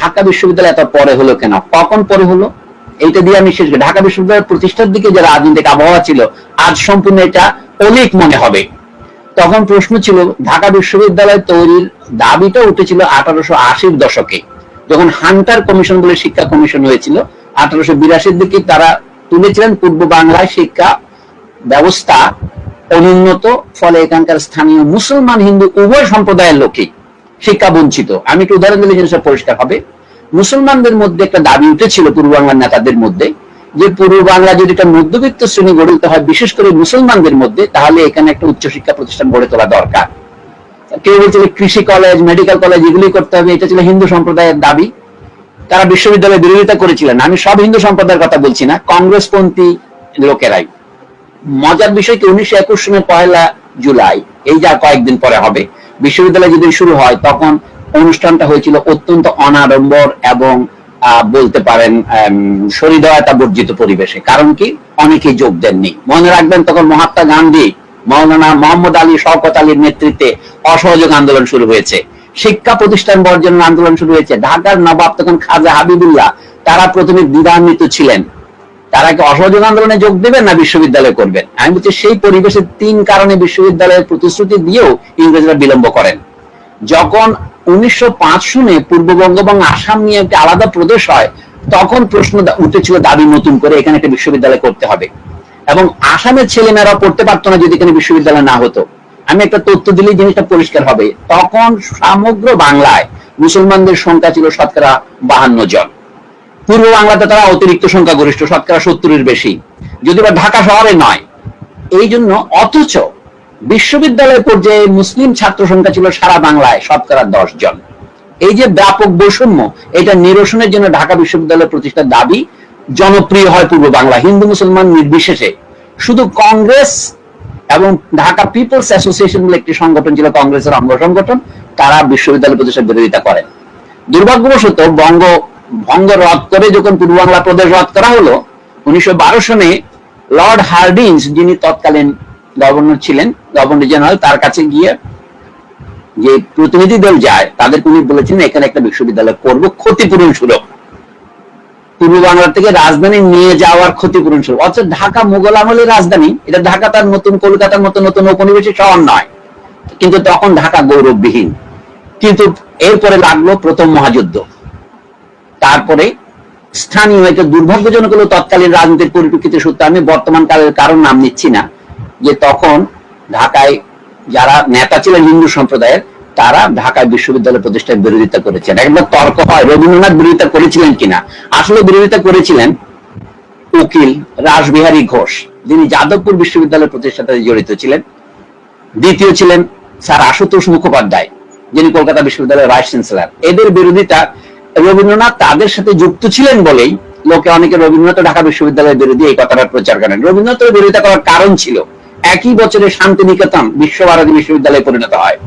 ঢাকা বিশ্ববিদ্যালয় এত পরে হলো কেন? কখন পরে হলো? এইটা দিয়ে আমি শেষ। ঢাকা বিশ্ববিদ্যালয় প্রতিষ্ঠার দিকে যে রাজনৈতিক আবহাওয়া ছিল, আজ সম্পূর্ণ এটা অলিক মনে হবে। তখন প্রশ্ন ছিল, ঢাকা বিশ্ববিদ্যালয় তৈরির দাবিটা উঠেছিল আঠারোশো আশির দশকে। যখন হান্টার কমিশন বলে শিক্ষা কমিশন হয়েছিল, আঠারোশো বিরাশির দিকে তারা তুলেছিলেন পূর্ব বাংলায় শিক্ষা ব্যবস্থা অনুন্নত, ফলে এখানকার স্থানীয় মুসলমান, হিন্দু, উভয় সম্প্রদায়ের লোকই শিক্ষা বঞ্চিত। আমি একটু উদাহরণ দিলে জিনিসটা পরিষ্কার হবে। মুসলমানদের মধ্যে একটা দাবি উঠেছিল পূর্ব বাংলার নেতাদের মধ্যে, যে পূর্ব বাংলা যদি একটা মধ্যবিত্ত শ্রেণি গড়ে তুলতে হয়, বিশেষ করে মুসলমানদের মধ্যে, তাহলে এখানে একটা উচ্চশিক্ষা প্রতিষ্ঠান গড়ে তোলা দরকার। কেউ বলছে যে কৃষি কলেজ মেডিকেল কলেজ এগুলি করতে হবে, এটা ছিল হিন্দু সম্প্রদায়ের দাবি। তারা বিশ্ববিদ্যালয়ের বিরোধিতা করেছিলেন। আমি সব হিন্দু সম্প্রদায়ের কথা বলছি না, কংগ্রেসপন্থী লোকেরাই। মজার বিষয় কি, উনিশশো একুশ সনের পয়লা জুলাই, এই যা কয়েকদিন পরে হবে। বিশ্ববিদ্যালয় যদি শুরু হয়, তখন অনুষ্ঠানটা হয়েছিল অত্যন্ত অনাড়ম্বর এবং বলতে পারেন সরিদয়তা বর্জিত পরিবেশে। কারণ কি? অনেকেই যোগ দেননি। মনে রাখবেন, তখন মহাত্মা গান্ধী, মৌলানা মোহাম্মদ আলী শওকত আলীর নেতৃত্বে অসহযোগ আন্দোলন শুরু হয়েছে। শিক্ষা প্রতিষ্ঠান বর্জনের আন্দোলন শুরু হয়েছে। ঢাকার নবাব তখন খাজা হাবিবুল্লাহ, তারা প্রথমে দ্বিধান্বিত ছিলেন। তারা কি অসহযোগ আন্দোলনে যোগ দেবেন না বিশ্ববিদ্যালয় করবেন? আমি বলছি সেই পরিবেশে তিন কারণে বিশ্ববিদ্যালয়ের প্রতিশ্রুতি দিয়েও ইংরেজরা বিলম্ব করেন। যখন উনিশশো পাঁচ সনে পূর্ববঙ্গ এবং আসাম নিয়ে একটি আলাদা প্রদেশ হয়, তখন প্রশ্ন উঠেছিল দাবি নতুন করে এখানে একটা বিশ্ববিদ্যালয় করতে হবে। এবং আসামের ছেলেমেয়েরা পড়তে পারতো না যদি এখানে বিশ্ববিদ্যালয় না হতো। আমি একটা তথ্য দিলেই জিনিসটা পরিষ্কার হবে। তখন সমগ্র বাংলায় মুসলমানদের সংখ্যা ছিল শতকরা বাহান্ন জন। পূর্ব বাংলাতে তারা অতিরিক্ত সংখ্যাগরিষ্ঠ, শতকরা সত্তরের বেশি। যদি বা ঢাকা শহরে নয়। এই জন্য অথচ বিশ্ববিদ্যালয় পর্যায়ে মুসলিম ছাত্র সংখ্যা ছিল সারা বাংলায় শতকরা দশ জন। এই যে ব্যাপক বৈষম্য, এটা নিরসনের জন্য ঢাকা বিশ্ববিদ্যালয় প্রতিষ্ঠার দাবি জনপ্রিয় হয় পূর্ব বাংলা। হিন্দু, মুসলমান নির্বিশেষে। শুধু কংগ্রেস এবং ঢাকা পিপলস অ্যাসোসিয়েশন বলে একটি সংগঠন ছিল কংগ্রেসের অঙ্গ সংগঠন, তারা বিশ্ববিদ্যালয় প্রতিষ্ঠার বিরোধিতা করেন দুর্ভাগ্যবশত বঙ্গ ভঙ্গ রদ করে যখন পূর্ব বাংলা প্রদেশ রদ করা হলো, উনিশশো বারো সনে লর্ড হার্ডিন্স যিনি তৎকালীন গভর্নর ছিলেন, গভর্নর জেনারেল, তার কাছে গিয়ে যে প্রতিনিধি দল যায়, তাদের উনি বলেছিলেন, এখানে একটা বিশ্ববিদ্যালয় করব, ক্ষতিপূরণ সুলভ। পূর্ব বাংলা থেকে রাজধানী নিয়ে যাওয়ার ক্ষতিপূরণ সুলভ। অথচ ঢাকা মুঘল আমলের রাজধানী, এটা ঢাকা তার নতুন, কলকাতার মতো নতুন উপনিবেশিক শহর নয়, কিন্তু তখন ঢাকা গৌরববিহীন। কিন্তু এরপরে লাগল প্রথম মহাযুদ্ধ। তারপরে স্থানীয় এটা দুর্ভাগ্যজনক হলো তৎকালীন রাজনীতির পরিপ্রেক্ষিতে সূত্রে আমি বর্তমান কালের কারণ নাম নিচ্ছি না। যে তখন ঢাকায় যারা নেতা ছিলেন হিন্দু সম্প্রদায়ের, তারা ঢাকায় বিশ্ববিদ্যালয় প্রতিষ্ঠার বিরোধিতা করেছেন। একবার তর্ক হয়, রবীন্দ্রনাথ বিরোধিতা করেছিলেন কিনা? আসলে বিরোধিতা করেছিলেন উকিল রাসবিহারী ঘোষ, যিনি যাদবপুর বিশ্ববিদ্যালয় প্রতিষ্ঠাতে জড়িত ছিলেন। দ্বিতীয় ছিলেন স্যার আশুতোষ মুখোপাধ্যায়, যিনি কলকাতা বিশ্ববিদ্যালয়ের ভাইস চ্যান্সেলর। এদের বিরোধিতা রবীন্দ্রনাথ তাদের সাথে যুক্ত ছিলেন বলেই লোকে অনেকে রবীন্দ্রনাথ ঢাকা বিশ্ববিদ্যালয়ের বিরোধী এই কথাটা প্রচার করেন। রবীন্দ্রনাথের বিরোধিতা করার কারণ ছিল, একই বছরে শান্তিনিকেতন বিশ্বভারতী বিশ্ববিদ্যালয়ে পরিণত হয়।